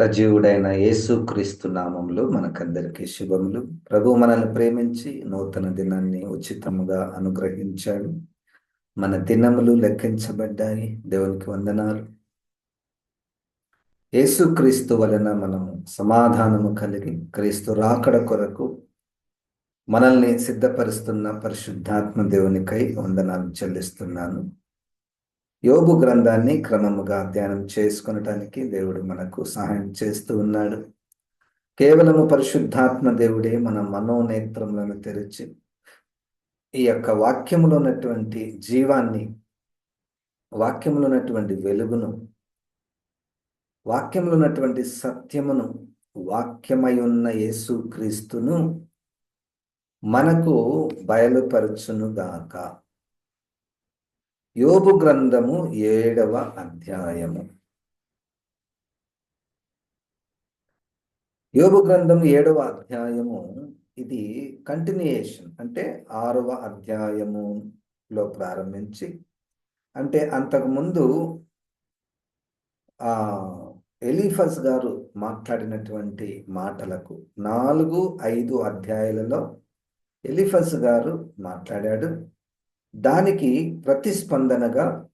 సజీవుడైన యేసుక్రీస్తు నామంలో మనకందరికీ శుభములు. ప్రభు మనల్ని ప్రేమించి నూతన దినాన్ని ఉచితముగా అనుగ్రహించాడు. మన దినములు లెక్కించబడ్డాయి. దేవునికి వందనాలు. యేసుక్రీస్తు వలన మనము సమాధానము కలిగి క్రీస్తు రాకడ కొరకు మనల్ని సిద్ధపరుస్తున్న పరిశుద్ధాత్మ దేవునికై వందనాలు చెల్లిస్తున్నాను. యోగు గ్రంథాన్ని క్రమముగా ధ్యానం చేసుకొనటానికి దేవుడు మనకు సహాయం చేస్తూ ఉన్నాడు. కేవలము పరిశుద్ధాత్మ దేవుడే మన మనోనేత్రములను తెరిచి ఈ యొక్క వాక్యములో ఉన్నటువంటి జీవాన్ని వాక్యములో ఉన్నటువంటి వెలుగును వాక్యంలో ఉన్నటువంటి సత్యమును వాక్యమై ఉన్న యేసు క్రీస్తును మనకు బయలుపరచునుగాక. యోబు గ్రంథము ఏడవ అధ్యాయము. యోబు గ్రంథం ఏడవ అధ్యాయము ఇది కంటిన్యూయేషన్ అంటే ఆరవ అధ్యాయములో ప్రారంభించి అంటే అంతకుముందు ఆ ఎలీఫస్ గారు మాట్లాడినటువంటి మాటలకు నాలుగు ఐదు అధ్యాయాలలో ఎలిఫస్ గారు మాట్లాడాడు. దానికి ప్రతిస్పందనగా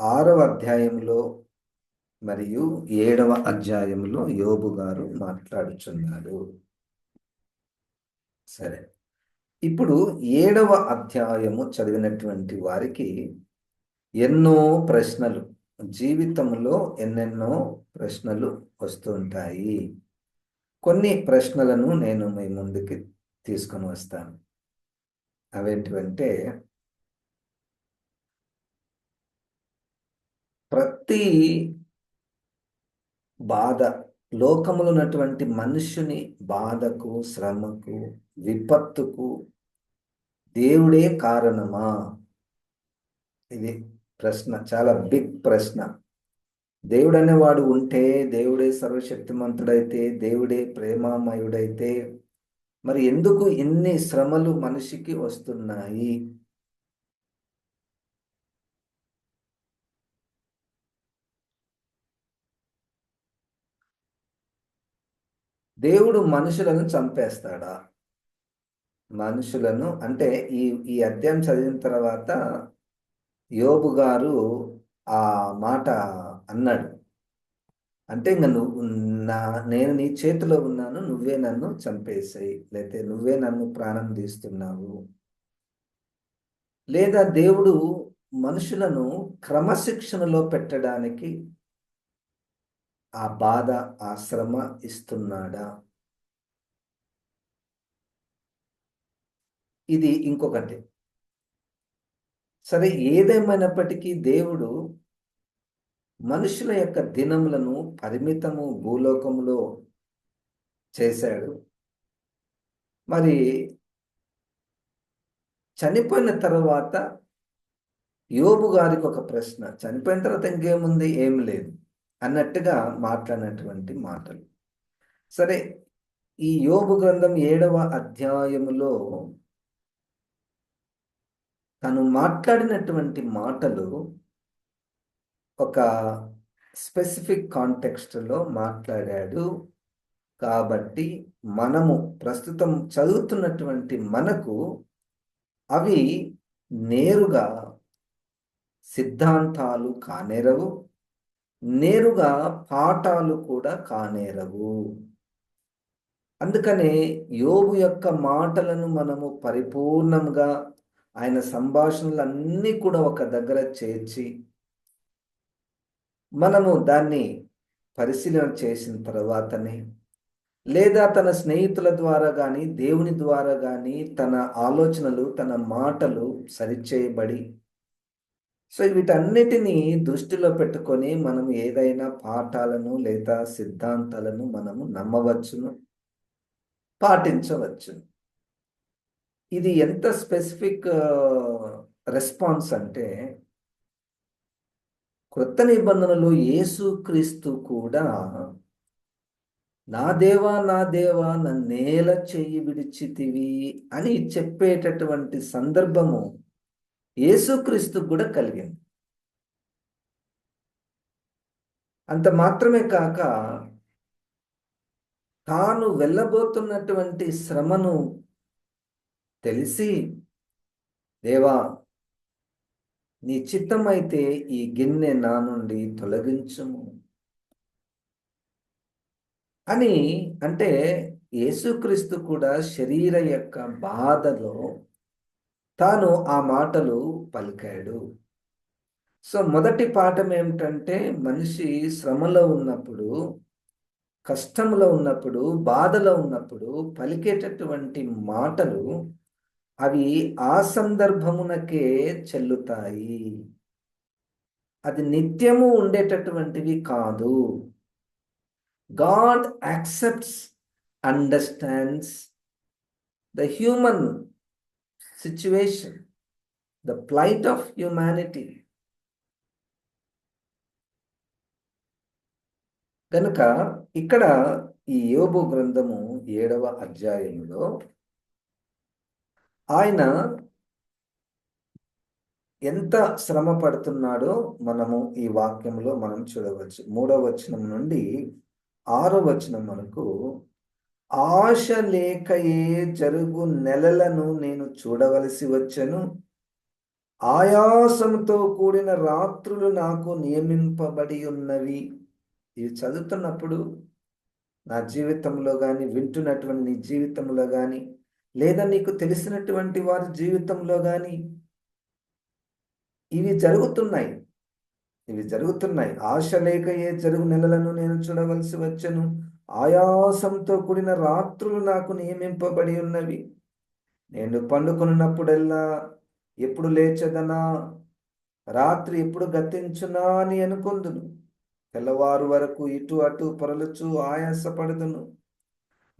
ఆరవ అధ్యాయంలో మరియు ఏడవ అధ్యాయంలో యోబు గారు మాట్లాడుచున్నాడు. సరే. ఇప్పుడు ఏడవ అధ్యాయము చదివినటువంటి వారికి ఎన్నో ప్రశ్నలు జీవితంలో ఎన్నెన్నో ప్రశ్నలు వస్తుంటాయి కొన్ని ప్రశ్నలను నేను మీ ముందుకి తీసుకొని వస్తాను. అవేంటివంటే ప్రతి బాధ లోకములో ఉన్నటువంటి మనుషుని బాధకు శ్రమకు విపత్తుకు దేవుడే కారణమా? ఇది ప్రశ్న చాలా బిగ్ ప్రశ్న. దేవుడు అనేవాడు ఉంటే దేవుడే సర్వశక్తిమంతుడైతే దేవుడే ప్రేమామయుడైతే మరి ఎందుకు ఇన్ని శ్రమలు మనిషికి వస్తున్నాయి? దేవుడు మనుషులను చంపేస్తాడా? మనుషులను అంటే ఈ ఈ అధ్యాయం చదివిన తర్వాత యోబు గారు ఆ మాట అన్నాడు. అంటే ఇంకా నువ్వు నా నేను నీ చేతిలో ఉన్నాను నువ్వే నన్ను చంపేసాయి. లేతే నువ్వే నన్ను ప్రాణం తీస్తున్నావు. లేదా దేవుడు మనుషులను క్రమశిక్షణలో పెట్టడానికి ఆ బాధ ఆ శ్రమ ఇస్తున్నాడా? ఇది ఇంకొకటి. సరే ఏదేమైనప్పటికీ దేవుడు మనుషుల యొక్క దినములను పరిమితము భూలోకములో చేశాడు. మరి చనిపోయిన తర్వాత యోబు గారికి ఒక ప్రశ్న. చనిపోయిన తర్వాత ఇంకేముంది? ఏం లేదు. అన్నట్టుగా మాట్లాడినటువంటి మాటలు. సరే ఈ యోగు గ్రంథం ఏడవ అధ్యాయములో తను మాట్లాడినటువంటి మాటలు ఒక స్పెసిఫిక్ కాంటెక్స్ట్లో మాట్లాడాడు. కాబట్టి మనము ప్రస్తుతం చదువుతున్నటువంటి మనకు అవి నేరుగా సిద్ధాంతాలు కానేరవు. నేరుగా పాఠాలు కూడా కానేరవు. అందుకనే యోగు యొక్క మాటలను మనము పరిపూర్ణంగా ఆయన సంభాషణలన్నీ కూడా ఒక దగ్గర చేర్చి మనము దాన్ని పరిశీలన చేసిన తర్వాతనే లేదా తన స్నేహితుల ద్వారా కానీ దేవుని ద్వారా కానీ తన ఆలోచనలు తన మాటలు సరిచేయబడి సో వీటన్నిటినీ దృష్టిలో పెట్టుకొని మనం ఏదైనా పాఠాలను లేదా సిద్ధాంతాలను మనము నమ్మవచ్చును పాటించవచ్చును. ఇది ఎంత స్పెసిఫిక్ రెస్పాన్స్ అంటే క్రొత్త నిబంధనలో యేసుక్రీస్తు కూడా నా దేవా నా దేవా నన్నేల చెయ్యి విడిచితివి అని చెప్పేటటువంటి సందర్భము యేసుక్రీస్తు కూడా కలిగింది. అంత మాత్రమే కాక తాను వెళ్ళబోతున్నటువంటి శ్రమను తెలిసి దేవా నీ చిత్తమైతే ఈ గిన్నె నా నుండి తొలగించము. అని అంటే యేసుక్రీస్తు కూడా శరీర యొక్క బాధలో తాను ఆ మాటలు పలికాడు. సో మొదటి పాఠం ఏమిటంటే మనిషి శ్రమలో ఉన్నప్పుడు కష్టంలో ఉన్నప్పుడు బాధలో ఉన్నప్పుడు పలికేటటువంటి మాటలు అవి ఆ సందర్భమునకే చెల్లుతాయి. అది నిత్యము ఉండేటటువంటివి కాదు. God accepts understands the human situation, the plight of humanity కనుక ఇక్కడ ఈ యోబు గ్రంథము ఏడవ అధ్యాయంలో ఆయన ఎంత శ్రమ పడుతున్నాడో మనము ఈ వాక్యంలో మనం చూడవచ్చు. మూడవ వచనం నుండి ఆరో వచనం మనకు ఆశ లేకయే జరుగు నెలలను నేను చూడవలసి వచ్చను. ఆయాసంతో కూడిన రాత్రులు నాకు నియమింపబడి ఉన్నవి ఇవి చదువుతున్నప్పుడు నా జీవితంలో కానీ వింటున్నటువంటి నీ జీవితంలో కానీ లేదా నీకు తెలిసినటువంటి వారి జీవితంలో కానీ ఇవి జరుగుతున్నాయి. ఇవి జరుగుతున్నాయి. ఆశ లేక ఏ జరుగు నెలలను నేను చూడవలసి వచ్చను. ఆయాసంతో కూడిన రాత్రులు నాకు నియమింపబడి ఉన్నవి. నేను పండుకొనున్నప్పుడల్లా ఎప్పుడు లేచదనా? రాత్రి ఎప్పుడు గతించునా అని అనుకుందును. తెల్లవారు వరకు ఇటు అటు పొరలుచు ఆయాసపడదును.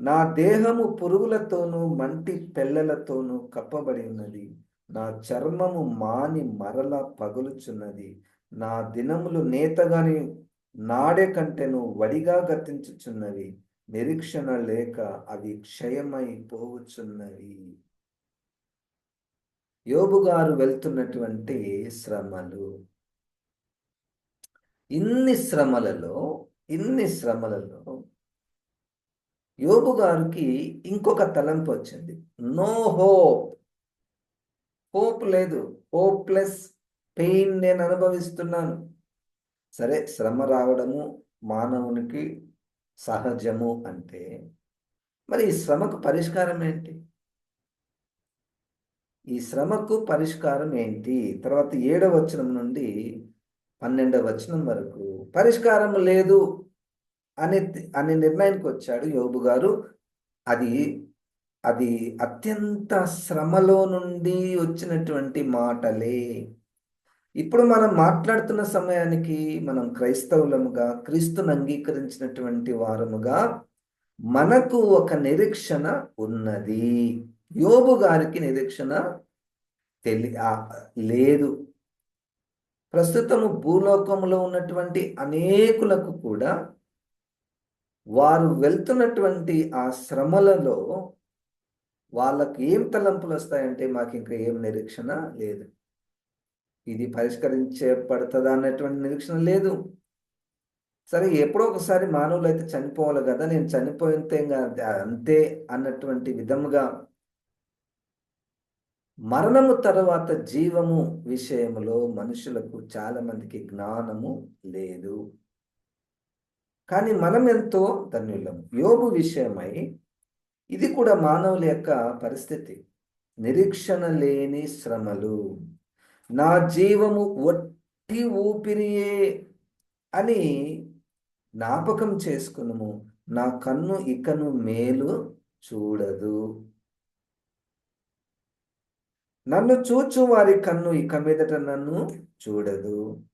నా దేహము పురుగులతోనూ మంటి పెళ్ళలతోనూ కప్పబడి ఉన్నది. నా చర్మము మాని మరల పగులుచున్నది. నా దినములు నేతగాని నాడే కంటెను వడిగా గతించుచున్నవి నిరీక్షణ లేక అవి క్షయమై పోవుచున్నవి. యోబు గారు వెళ్తున్నటువంటి శ్రమలు. ఇన్ని శ్రమలలో ఇన్ని శ్రమలలో యోబు గారికి ఇంకొక తలంపు వచ్చింది. No hope. హోప్ లేదు. హోప్ ప్లస్ పెయిన్ నేను అనుభవిస్తున్నాను. సరే శ్రమ రావడము మానవునికి సహజము అంటే మరి ఈ శ్రమకు పరిష్కారం ఏంటి? ఈ శ్రమకు పరిష్కారం ఏంటి? తర్వాత ఏడవ వచనం నుండి పన్నెండవ వచనం వరకు పరిష్కారం లేదు అనే అనే నిర్ణయానికి వచ్చాడు యోబు గారు. అది అది అత్యంత శ్రమలో నుండి వచ్చినటువంటి మాటలే. ఇప్పుడు మనం మాట్లాడుతున్న సమయానికి మనం క్రైస్తవులముగా క్రీస్తును అంగీకరించినటువంటి వారముగా మనకు ఒక నిరీక్షణ ఉన్నది. యోబు గారికి నిరీక్షణ తెలి లేదు. ప్రస్తుతము భూలోకంలో ఉన్నటువంటి అనేకులకు కూడా వారు వెళ్తున్నటువంటి ఆ శ్రమలలో వాళ్ళకి ఏం తలంపులు వస్తాయంటే మాకు ఇంకా ఏం నిరీక్షణ లేదు. ఇది పరిష్కరించబడుతుందా అన్నటువంటి నిరీక్షణ లేదు. సరే ఎప్పుడో ఒకసారి మానవులు అయితే చనిపోవాలి కదా నేను చనిపోయితే అంతే అన్నటువంటి విధముగా మరణము తర్వాత జీవము విషయంలో మనుషులకు చాలా మందికి జ్ఞానము లేదు. కానీ మనం ఎంతో ధన్యులం. యోగు విషయమై ఇది కూడా మానవుల యొక్క పరిస్థితి. నిరీక్షణ లేని శ్రమలు. నా జీవము ఒట్టి ఊపిరియే అని జ్ఞాపకం చేసుకును నా కన్ను ఇకను మేలు చూడదు. నన్ను చూచు వారి కన్ను ఇక మీదట నన్ను చూడదు.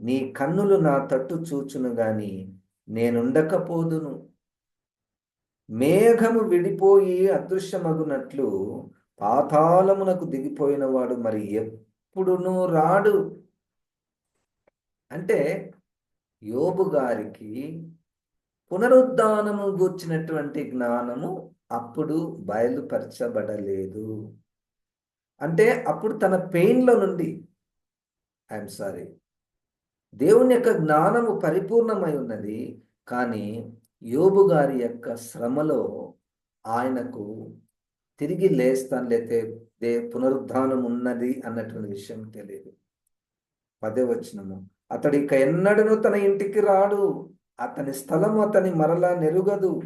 నీ కన్నులు నా తట్టు చూచును గాని నేనుండకపోదును. మేఘము విడిపోయి అదృశ్యమగునట్లు పాతాళమునకు దిగిపోయిన వాడు మరి ఎప్పుడును రాడు. అంటే యోబు గారికి పునరుద్ధానము గూర్చినటువంటి జ్ఞానము అప్పుడు బయలుపరచబడలేదు. అంటే అప్పుడు తన పెయిన్లో నుండి ఐఎమ్ సారీ దేవుని యొక్క జ్ఞానము పరిపూర్ణమై ఉన్నది కానీ యోబు గారి యొక్క శ్రమలో ఆయనకు తిరిగి లేస్తాను లేతే దే పునరుద్ధానం ఉన్నది అన్నటువంటి విషయం తెలియదు. పదే వచ్చినము అతడు ఇక ఎన్నడను తన ఇంటికి రాడు. అతని స్థలము అతని మరలా నెరుగదు.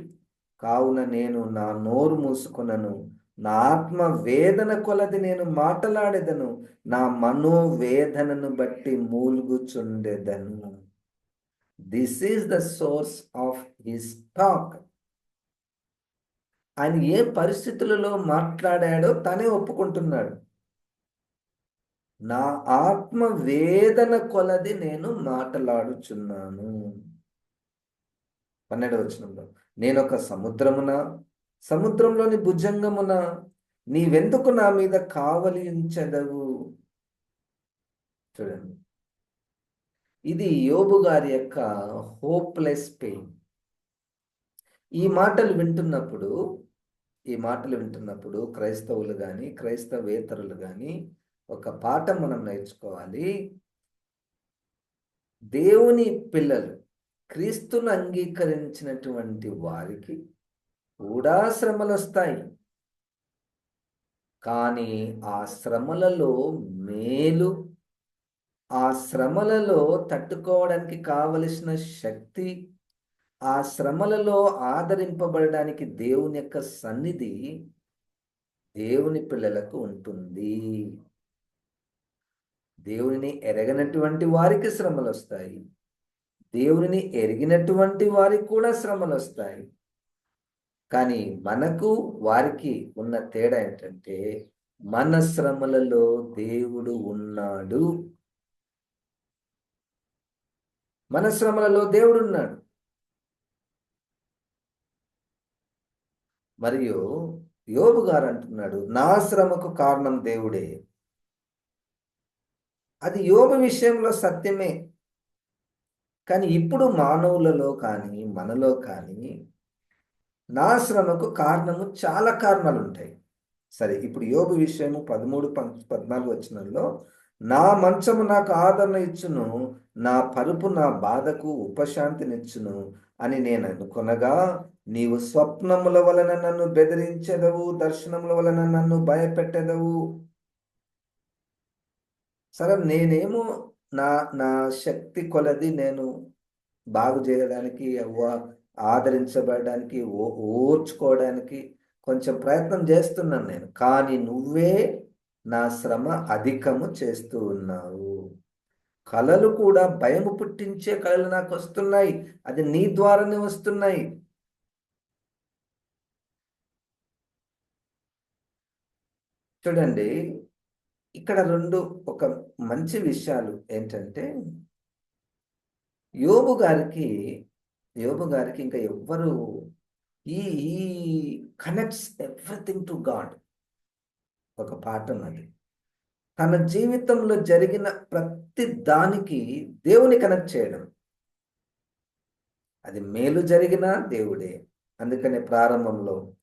కావున నేను నా నోరు మూసుకున్నను నా ఆత్మ వేదన కొలది నేను మాటలాడేదను. నా మనోవేదనను బట్టి మూలుగుచుండెదను. This is the source of his talk ఆయన ఏ పరిస్థితులలో మాట్లాడాడో తనే ఒప్పుకుంటున్నాడు. నా ఆత్మ వేదన కొలది నేను మాటలాడుచున్నాను. పన్నెండవ వచనంలో నేను ఒక సముద్రమున? సముద్రంలోని భుజంగమున? నీవెందుకు నా మీద కావలించదవు చూడండి. ఇది యోబు గారి యొక్క హోప్లెస్ పెయిన్ ఈ మాటలు వింటున్నప్పుడు ఈ మాటలు వింటున్నప్పుడు క్రైస్తవులు కానీ క్రైస్తవేతరులు కానీ ఒక పాఠం మనం నేర్చుకోవాలి. దేవుని పిల్లలు క్రీస్తును అంగీకరించినటువంటి వారికి కూడా శ్రమలు వస్తాయి కానీ ఆ శ్రమలలో మేలు ఆ శ్రమలలో తట్టుకోవడానికి కావలసిన శక్తి ఆ శ్రమలలో ఆదరింపబడడానికి దేవుని యొక్క సన్నిధి దేవుని పిల్లలకు ఉంటుంది. దేవుని ఎరగనటువంటి వారికి శ్రమలు వస్తాయి. దేవుని ఎరిగినటువంటి వారికి కూడా శ్రమలు వస్తాయి. కానీ మనకు వారికి ఉన్న తేడా ఏంటంటే మన శ్రమలలో దేవుడు ఉన్నాడు. మన శ్రమలలో దేవుడు ఉన్నాడు మరియు యోబు గారు అంటున్నాడు నా శ్రమకు కారణం దేవుడే. అది యోబు విషయంలో సత్యమే. కానీ ఇప్పుడు మానవులలో కానీ మనలో కానీ నా శ్రమకు కారణము చాలా కారణాలు ఉంటాయి సరే ఇప్పుడు యోబు విషయము పదమూడు పద్నాలుగు వచ్చినలో నా మంచము నాకు ఆదరణ ఇచ్చును నా పరుపు నా బాధకు ఉపశాంతినిచ్చును అని నేను అనుకొనగా నీవు స్వప్నముల వలన నన్ను బెదిరించెదవు దర్శనముల వలన నన్ను భయపెట్టెదవు. సరే నేనేమో నా నా శక్తి కొలది నేను బాగు చేయడానికి ఆదరించబడడానికి ఓర్చుకోవడానికి కొంచెం ప్రయత్నం చేస్తున్నాను నేను. కానీ నువ్వే నా శ్రమ అధికము చేస్తూ ఉన్నావు. కళలు కూడా భయము పుట్టించే కళలు నాకు వస్తున్నాయి. అది నీ ద్వారానే వస్తున్నాయి. చూడండి ఇక్కడ రెండు ఒక మంచి విషయాలు ఏంటంటే యోబు గారికి యోబు గారికి ఇంకా ఎవ్వరు ఈ ఈ కనెక్ట్స్ ఎవ్రీథింగ్ టు గాడ్ ఒక పాఠం అది తన జీవితంలో జరిగిన ప్రతి దానికి దేవుని కనెక్ట్ చేయడం. అది మేలు జరిగిన దేవుడే. అందుకనే ప్రారంభంలో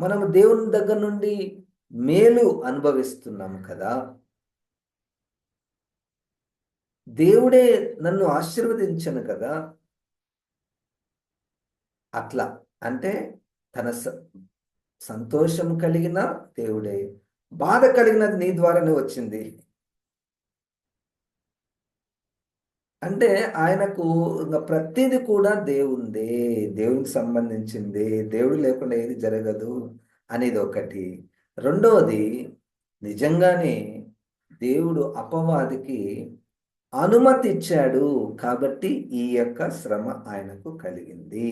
మనము దేవుని దగ్గర నుండి మేలు అనుభవిస్తున్నాము కదా. దేవుడే నన్ను ఆశీర్వదించను కదా. అట్లా అంటే తన సంతోషం కలిగిన దేవుడే. బాధ కలిగినది నీ ద్వారానే వచ్చింది. అంటే ఆయనకు ఇంకా ప్రతిది కూడా దేవుందే. దేవునికి సంబంధించింది. దేవుడు లేకుండా ఏది జరగదు అనేది ఒకటి రెండవది నిజంగానే దేవుడు అపవాదికి అనుమతి ఇచ్చాడు కాబట్టి ఈ యొక్క శ్రమ ఆయనకు కలిగింది.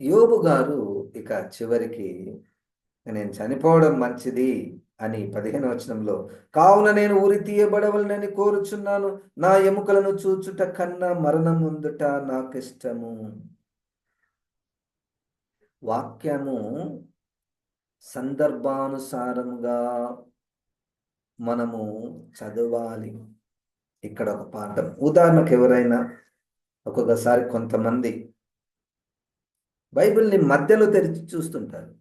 యోబు గారు ఇక చివరికి నేను చనిపోవడం మంచిది అని పదిహేను వచనంలో కావున నేను ఊరి తీయబడవలనని కోరుచున్నాను. నా ఎముకలను చూచుట కన్నా మరణం ముందుట నాకిష్టము. వాక్యము సందర్భానుసారంగా మనము చదవాలి. ఇక్కడ ఒక పాఠం. ఉదాహరణకు ఎవరైనా ఒక్కొక్కసారి కొంతమంది బైబిల్ని మధ్యలో తెరిచి చూస్తుంటారు.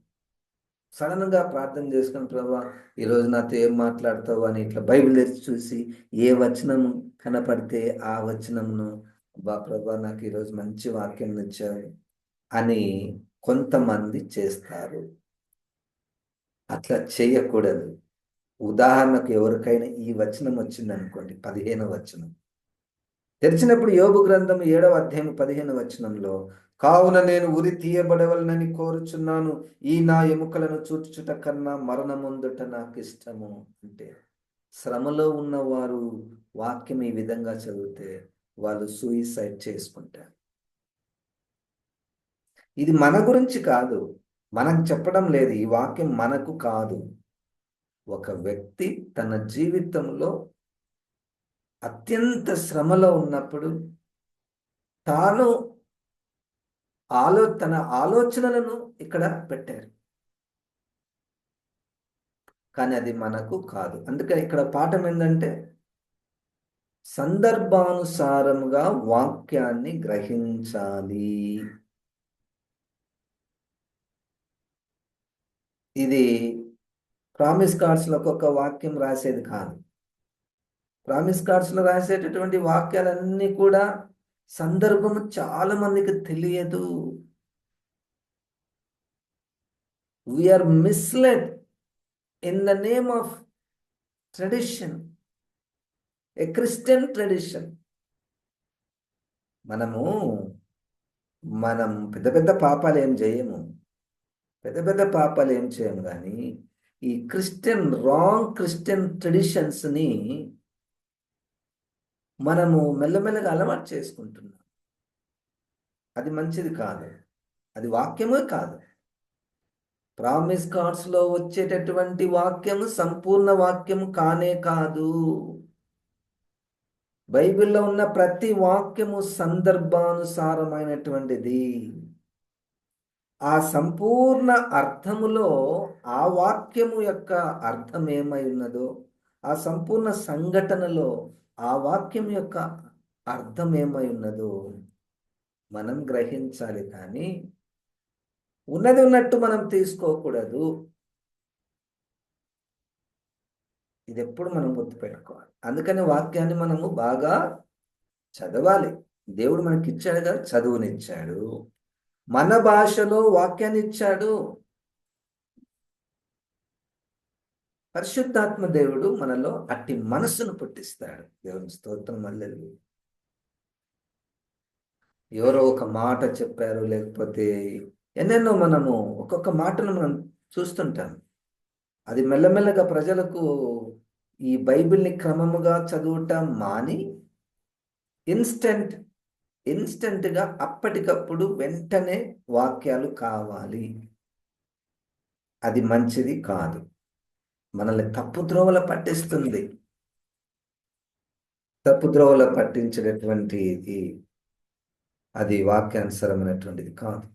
సడన్గా ప్రార్థన చేసుకుని ప్రభా ఈరోజు నాతో ఏం మాట్లాడతావు? అని ఇట్లా బైబిల్ తెరిచి చూసి ఏ వచనం కనపడితే ఆ వచనమును బా ప్రభా నాకు ఈరోజు మంచి వాక్యం ఇచ్చావు అని కొంతమంది చేస్తారు. అట్లా చేయకూడదు. ఉదాహరణకు ఎవరికైనా ఈ వచనం వచ్చింది అనుకోండి పదిహేను వచనం. తెరిచినప్పుడు యోగు గ్రంథం ఏడవ అధ్యాయం పదిహేను వచనంలో కావున నేను ఉరి తీయబడవలనని కోరుచున్నాను. ఈ నా ఎముకలను చూచుట కన్నా మరణముందుట నాకు ఇష్టము. అంటే శ్రమలో ఉన్నవారు వాక్యం ఈ విధంగా చదివితే వాళ్ళు సూయిసైడ్ చేసుకుంటారు. ఇది మన గురించి కాదు. మనకు చెప్పడం లేదు. ఈ వాక్యం మనకు కాదు. ఒక వ్యక్తి తన జీవితంలో అత్యంత శ్రమలో ఉన్నప్పుడు తాను ఆలో తన ఆలోచనలను ఇక్కడ పెట్టారు. కానీ అది మనకు కాదు. అందుకని ఇక్కడ పాఠం ఏంటంటే సందర్భానుసారముగా వాక్యాన్ని గ్రహించాలి. ఇది ప్రామిస్ కార్డ్స్లో ఒక్కొక్క వాక్యం రాసేది కాదు. ప్రామిస్ కార్డ్స్లో రాసేటటువంటి వాక్యాలన్నీ కూడా సందర్భం చాలా మందికి తెలియదు. We are misled in the name of tradition a Christian tradition మనము మనం పెద్ద పెద్ద పాపాలు ఏం చేయము. పెద్ద పెద్ద పాపాలు ఏం చేయము కానీ ఈ క్రిస్టియన్ రాంగ్ క్రిస్టియన్ ట్రెడిషన్స్ని మనము మెల్లమెల్లగా అలవాటు చేసుకుంటున్నాం. అది మంచిది కాదు. అది వాక్యమే కాదు. ప్రామిస్ కార్డ్స్లో వచ్చేటటువంటి వాక్యము సంపూర్ణ వాక్యము కానే కాదు. బైబిల్లో ఉన్న ప్రతి వాక్యము సందర్భానుసారమైనటువంటిది. ఆ సంపూర్ణ అర్థములో ఆ వాక్యము యొక్క అర్థం ఏమై ఉన్నదో ఆ సంపూర్ణ సంఘటనలో ఆ వాక్యం యొక్క అర్థం ఏమై ఉన్నదో మనం గ్రహించాలి కానీ ఉన్నది ఉన్నట్టు మనం తీసుకోకూడదు. ఇది ఎప్పుడు మనం గుర్తుపెట్టుకోవాలి. అందుకని వాక్యాన్ని మనము బాగా చదవాలి. దేవుడు మనకి ఇచ్చాడు కదా చదువునిచ్చాడు. మన భాషలో వాక్యాన్ని ఇచ్చాడు పరిశుద్ధాత్మ దేవుడు మనలో అట్టి మనస్సును పుట్టిస్తాడు. దేవుని స్తోత్రం మల్లెలు ఎవరో ఒక మాట చెప్పారు లేకపోతే ఎన్నెన్నో మనము ఒక్కొక్క మాటను మనం చూస్తుంటాం. అది మెల్లమెల్లగా ప్రజలకు ఈ బైబిల్ని క్రమముగా చదువుటం మాని ఇన్స్టెంట్ ఇన్స్టెంట్గా అప్పటికప్పుడు వెంటనే వాక్యాలు కావాలి. అది మంచిది కాదు. మనల్ని తప్పు ద్రోవల పట్టిస్తుంది. తప్పు ద్రోవల పట్టించేటటువంటిది అది వాక్యానుసరమైనటువంటిది కాదు.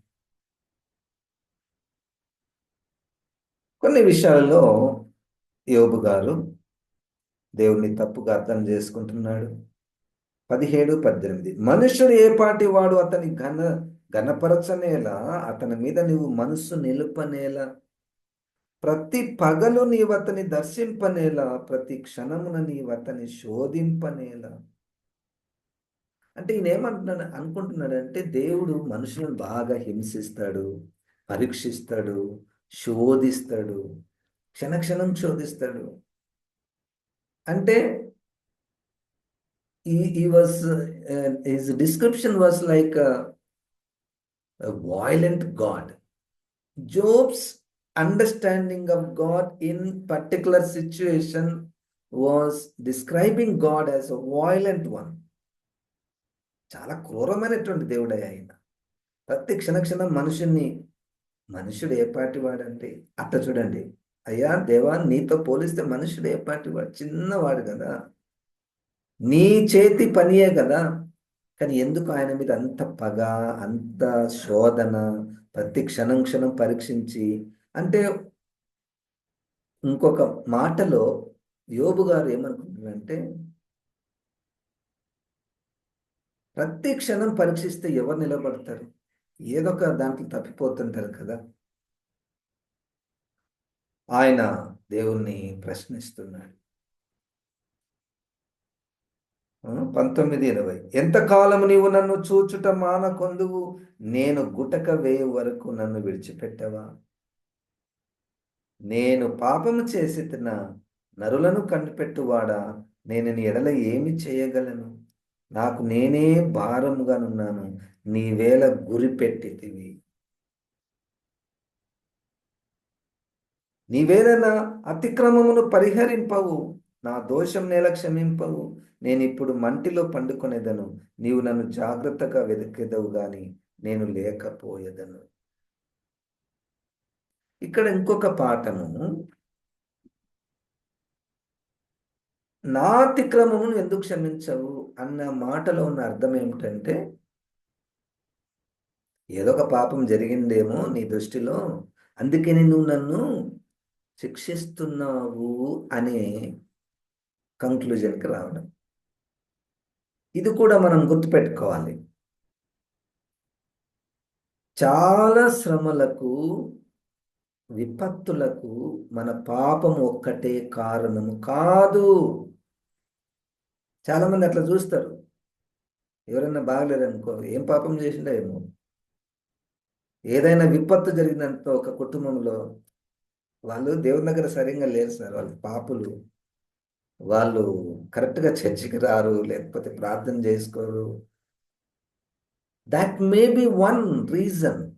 కొన్ని విషయాలలో యోబు గారు దేవుణ్ణి తప్పుగా అర్థం చేసుకుంటున్నాడు. పదిహేడు పద్దెనిమిది. మనుషుడు ఏ పాటి వాడు అతని ఘన ఘనపరచనేలా అతని మీద నీవు మనస్సు నిలుపనేలా ప్రతి పగలు నీవు అతని దర్శింపనేలా ప్రతి క్షణమున నీవు అతని శోధింపనేలా. అంటే ఈయన ఏమంటున్నాడు అనుకుంటున్నాడు అంటే దేవుడు మనుషులను బాగా హింసిస్తాడు పరీక్షిస్తాడు శోధిస్తాడు క్షణక్షణం శోధిస్తాడు. అంటే ఈ uh, description was description a, like violent god. Job's understanding of God in particular situation was describing God as a violent one. చాలా క్రూరమైనటువంటి దేవుడే ఆయన. ప్రతి క్షణ క్షణం మనుషుణ్ణి మనుషుడు ఏ పాటి వాడండి అట్ట చూడండి. అయ్యా దేవా నీతో పోలిస్తే మనుషుడు ఏ పాటి వాడు? చిన్నవాడు కదా. నీ చేతి పనియే కదా. కానీ ఎందుకు ఆయన మీద అంత పగ అంత శోధన ప్రతి క్షణం క్షణం పరీక్షించి? అంటే ఇంకొక మాటలో యోబు గారు ఏమనుకుంటున్నారంటే ప్రతి క్షణం పరీక్షిస్తే ఎవరు నిలబడతారు? ఏదో ఒక దాంట్లో తప్పిపోతుంటారు కదా. ఆయన దేవుణ్ణి ప్రశ్నిస్తున్నాడు. పంతొమ్మిది ఇరవై. ఎంతకాలము నీవు నన్ను చూచుట మానకొందువు? నేను గుటక వేయ వరకు నన్ను విడిచిపెట్టవా? నేను పాపము చేసి తిన నరులను కనిపెట్టువాడా నేను నీ ఎడల ఏమి చేయగలను? నాకు నేనే భారముగానున్నాను నీవేళ గురి పెట్టితివి నీవేళ నా అతిక్రమమును పరిహరింపవు. నా దోషం నేల క్షమింపవు. నేను ఇప్పుడు మంటిలో పండుకొనేదను. నీవు నన్ను జాగ్రత్తగా వెతికేదవు గాని నేను లేకపోయేదను. ఇక్కడ ఇంకొక పాఠము. నా అతిక్రమమును ఎందుకు క్షమించవు? అన్న మాటలో ఉన్న అర్థం ఏమిటంటే ఏదో ఒక పాపం జరిగిందేమో నీ దృష్టిలో. అందుకే నువ్వు నన్ను శిక్షిస్తున్నావు అనే కంక్లూజన్కి రావడం. ఇది కూడా మనం గుర్తుపెట్టుకోవాలి. చాలా శ్రమలకు విపత్తులకు మన పాపం ఒక్కటే కారణము కాదు. చాలామంది అట్లా చూస్తారు. ఎవరైనా బాగలేదనుకో ఏం పాపం చేసిండో ఏమో. ఏదైనా విపత్తు జరిగినంత ఒక కుటుంబంలో వాళ్ళు దేవుని దగ్గర సరిగ్గా లేరు సార్ వాళ్ళు పాపులు. వాళ్ళు కరెక్ట్గా చర్చికి రారు లేకపోతే ప్రార్థన చేసుకోరు. That may be one reason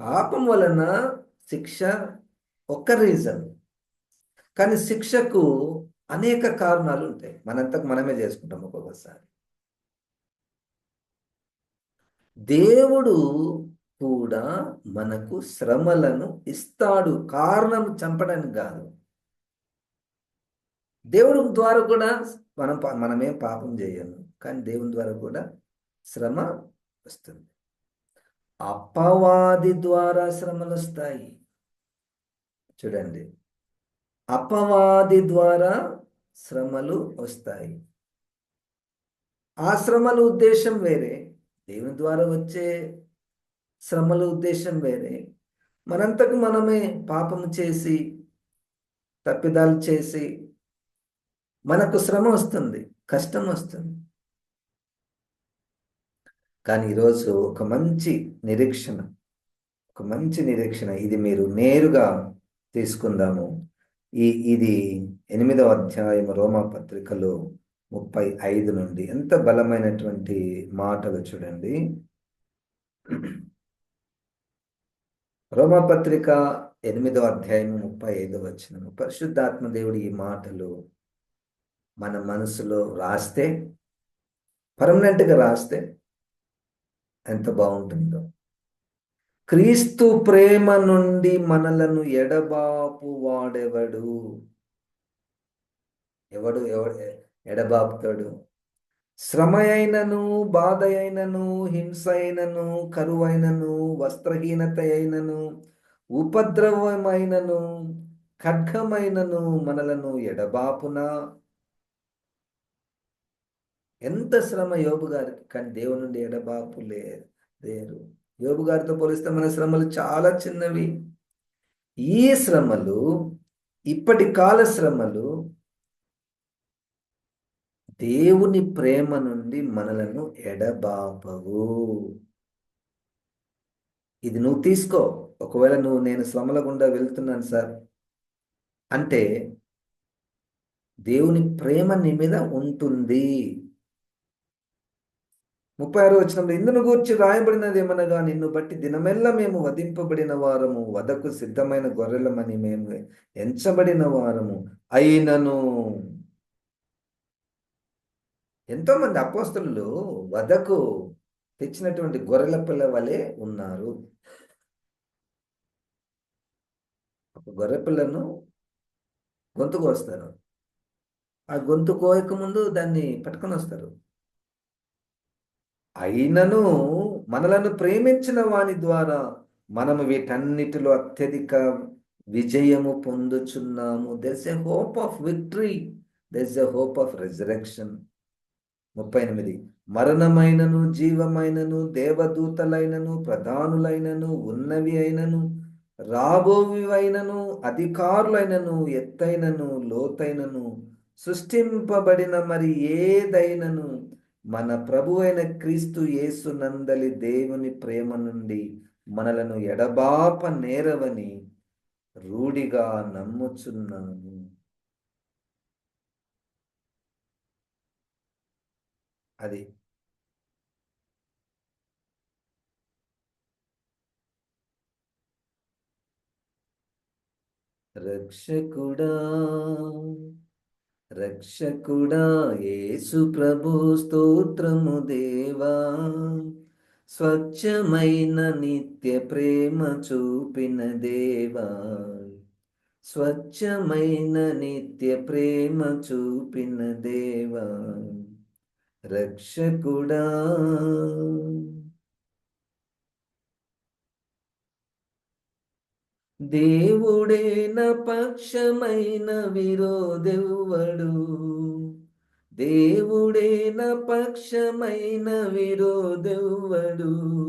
పాపం వలన శిక్ష ఒక్క రీజన్ కానీ శిక్షకు అనేక కారణాలు ఉంటాయి. మనంతకు మనమే చేసుకుంటాం ఒక్కొక్కసారి. దేవుడు కూడా మనకు శ్రమలను ఇస్తాడు. కారణం చంపడానికి కాదు. దేవుడు ద్వారా కూడా మనం మనమేం పాపం చేయము కానీ దేవుని ద్వారా కూడా శ్రమ వస్తుంది. అపవాది ద్వారా శ్రమలు వస్తాయి. చూడండి. అపవాది ద్వారా శ్రమలు వస్తాయి. ఆ శ్రమల ఉద్దేశం వేరే దేవుని ద్వారా వచ్చే శ్రమల ఉద్దేశం వేరే. మనంతకు మనమే పాపము చేసి తప్పిదాలు చేసి మనకు శ్రమ వస్తుంది కష్టం వస్తుంది. కానీ ఈరోజు ఒక మంచి నిరీక్షణ ఒక మంచి నిరీక్షణ. ఇది మీరు నేరుగా తీసుకుందాము. ఈ ఇది ఎనిమిదవ అధ్యాయం రోమా పత్రికలో ముప్పై ఐదు నుండి. ఎంత బలమైనటువంటి మాటలు చూడండి. రోమపత్రిక ఎనిమిదవ అధ్యాయం ముప్పై ఐదవ వచ్చిన పరిశుద్ధాత్మ దేవుడు ఈ మాటలు మన మనసులో రాస్తే పర్మనెంట్గా రాస్తే ఎంత బాగుంటుందో. క్రీస్తు ప్రేమ నుండి మనలను ఎడబాపు వాడెవడు? ఎవడు ఎవడు ఎడబాపుతాడు? శ్రమ అయినను బాధ అయినను హింస అయినను కరువైనను వస్త్రహీనత అయినను ఉపద్రవమైనను ఖడ్గమైనను మనలను ఎడబాపున? ఎంత శ్రమ యోబు గారికి? కానీ దేవుని నుండి ఎడబాపు లేరు. యోబు గారితో పోలిస్తే మన శ్రమలు చాలా చిన్నవి. ఈ శ్రమలు ఇప్పటి కాల శ్రమలు దేవుని ప్రేమ నుండి మనలను ఎడబాపవు. ఇది నువ్వు తీసుకో. ఒకవేళ నువ్వు నేను శ్రమల గుండా వెళ్తున్నాను సార్. అంటే దేవుని ప్రేమ నీ మీద ఉంటుంది. ముప్పై ఆరు వచ్చినప్పుడు ఇందును గూర్చి రాయబడినది ఏమనగా నిన్ను బట్టి దినమెల్లా మేము వధింపబడిన వారము వదకు సిద్ధమైన గొర్రెలమని మేము ఎంచబడిన వారము అయినను. ఎంతోమంది అపోస్తులు వదకు తెచ్చినటువంటి గొర్రెల పిల్ల వలె ఉన్నారు. గొర్రె పిల్లను గొంతు కోస్తారు. ఆ గొంతు కోయక ముందు దాన్ని పట్టుకొని వస్తారు అయినను మనలను ప్రేమించిన వాని ద్వారా మనము వీటన్నిటిలో అత్యధిక విజయము పొందుచున్నాము. There's a hope of victory there's a hope of resurrection ముప్పై ఎనిమిది. మరణమైనను జీవమైనను దేవదూతలైనను ప్రధానులైనను ఉన్నవి అయినను రాబోవివైనను అధికారులైనను ఎత్తైనను లోతైనను సృష్టింపబడిన మరి ఏదైనను మన ప్రభు అయిన క్రీస్తు యేసు నందలి దేవుని ప్రేమ నుండి మనలను ఎడబాప నేరవని రూఢిగా నమ్ముచున్నాను. అది రక్షకుడా రక్షకుడా యేసు ప్రభు స్తోత్రము దేవా. స్వచ్ఛమైన నిత్య ప్రేమ చూపిన దేవా. స్వచ్ఛమైన నిత్య ప్రేమ చూపిన దేవా. రక్షకుడా దేవుడే పక్షమైన విరోధెవ్వడు. దేవుడే పక్షమైన విరోధెవ్వడు.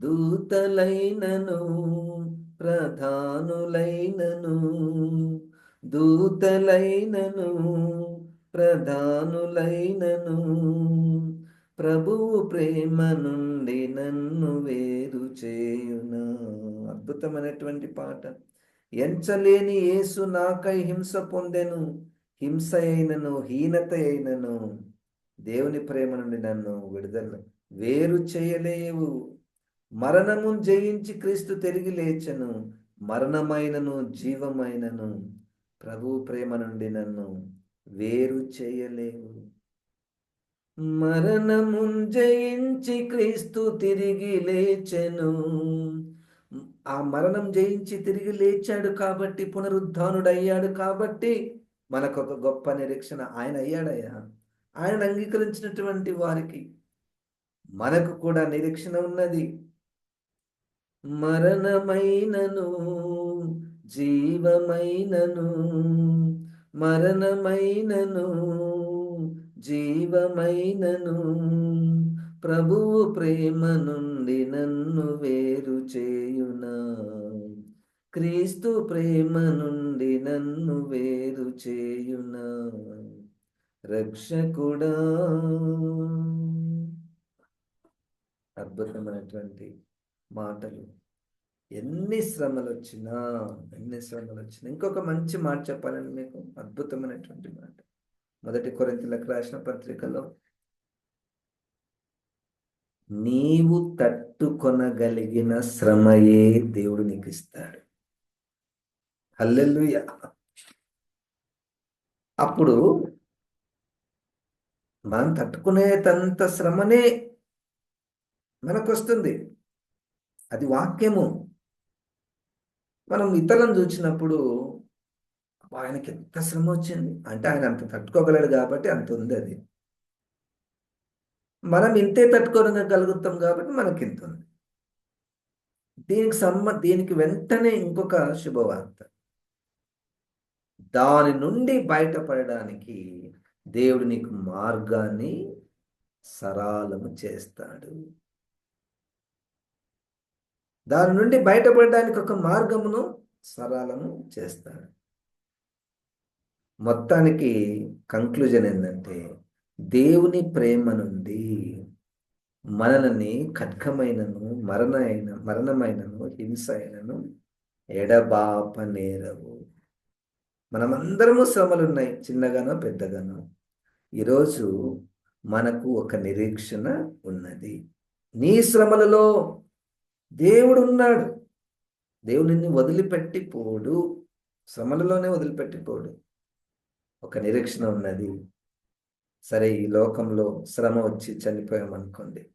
దూతలైనను ప్రధానులైనను దూతలైనను ప్రధానులైనను ప్రభువు ప్రేమ నుండి నన్ను వేరు చేయునా. అద్భుతమైనటువంటి పాట. ఎంచలేని యేసు నాకై హింస పొందెను. హింస అయినను హీనత అయినను. దేవుని ప్రేమ నుండి నన్ను విడుదల వేరు చేయలేవు. మరణము జయించి క్రీస్తు తిరిగి లేచను. మరణమైనను జీవమైనను. ప్రభు ప్రేమ నుండి నన్ను వేరు చేయలేవు. మరణము జయించి క్రీస్తు తిరిగి లేచెను. ఆ మరణం జయించి తిరిగి లేచాడు కాబట్టి పునరుద్ధానుడయ్యాడు కాబట్టి మనకు ఒక గొప్ప నిరీక్షణ ఆయన అయ్యాడయ్యా. ఆయన అంగీకరించినటువంటి వారికి మనకు కూడా నిరీక్షణ ఉన్నది. మరణమైనను జీవమైనను మరణమైనను జీవమైనను ప్రభువు ప్రేమ నుండి నన్ను వేరు చేయునా. క్రీస్తు ప్రేమ నుండి నన్ను వేరు చేయునా. రక్షకుడా. అద్భుతమైనటువంటి మాటలు. ఎన్ని శ్రమలు వచ్చినా ఎన్ని శ్రమలు వచ్చినా ఇంకొక మంచి మాట చెప్పాలని మీకు. అద్భుతమైనటువంటి మాట. మొదటి కొరింతలకు రాసిన పత్రికలో నీవు తట్టుకొనగలిగిన శ్రమయే దేవుడు నీకు ఇస్తాడు హల్లెలూయ. అప్పుడు మనం తట్టుకునేటంత శ్రమనే మనకు వస్తుంది అది వాక్యము. మనం ఇతరులను చూసినప్పుడు ఆయనకి ఎంత శ్రమ వచ్చింది? అంటే ఆయన అంత తట్టుకోగలడు కాబట్టి అంత ఉంది అది. మనం ఇంతే తట్టుకోగలుగుతాం కాబట్టి మనకి ఇంత ఉంది. దీనికి సంబ దీనికి వెంటనే ఇంకొక శుభవార్త. దాని నుండి బయటపడడానికి దేవుడు నీకు మార్గాన్ని సరాలము చేస్తాడు. దాని నుండి బయటపడడానికి ఒక మార్గమును సరళము చేస్తాడు. మొత్తానికి కంక్లూజన్ ఏంటంటే దేవుని ప్రేమ నుండి మనల్ని ఖడ్గమైనను మరణ అయిన మరణమైనను హింస అయినను ఎడబాప నేరవు. మనమందరము శ్రమలు ఉన్నాయి చిన్నగానో పెద్దగానో. ఈరోజు మనకు ఒక నిరీక్షణ ఉన్నది. నీ శ్రమలలో దేవుడు ఉన్నాడు దేవుడిని వదిలిపెట్టిపోడు. శ్రమలలోనే వదిలిపెట్టిపోడు. ఒక నిరీక్షణ ఉన్నది. సరే ఈ లోకంలో శ్రమ వచ్చి చనిపోయామనుకోండి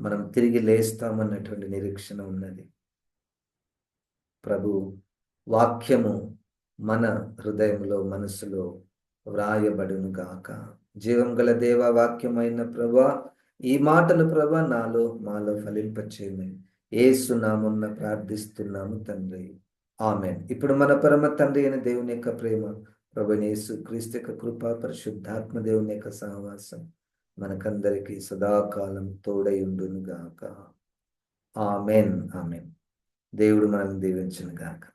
మనం తిరిగి లేస్తామన్నటువంటి నిరీక్షణ ఉన్నది. ప్రభు వాక్యము మన హృదయంలో మనసులో వ్రాయబడును గాక. జీవం గల దేవ వాక్యమైన ప్రభా ఈ మాటలు ప్రభా నాలో మాలో ఫలింపచేయమని ఏసునామున్న ప్రార్థిస్తున్నాము తండ్రి. ఆమె ఇప్పుడు మన పరమ తండ్రి అయిన దేవుని యొక్క ప్రేమ ప్రభునేసు క్రీస్తు యొక్క కృప పరిశుద్ధాత్మ దేవుని యొక్క సహవాసం మనకందరికీ సదాకాలం తోడై ఉండును గాక ఆమెన్ ఆమెన్. దేవుడు మనం దీవించను గాక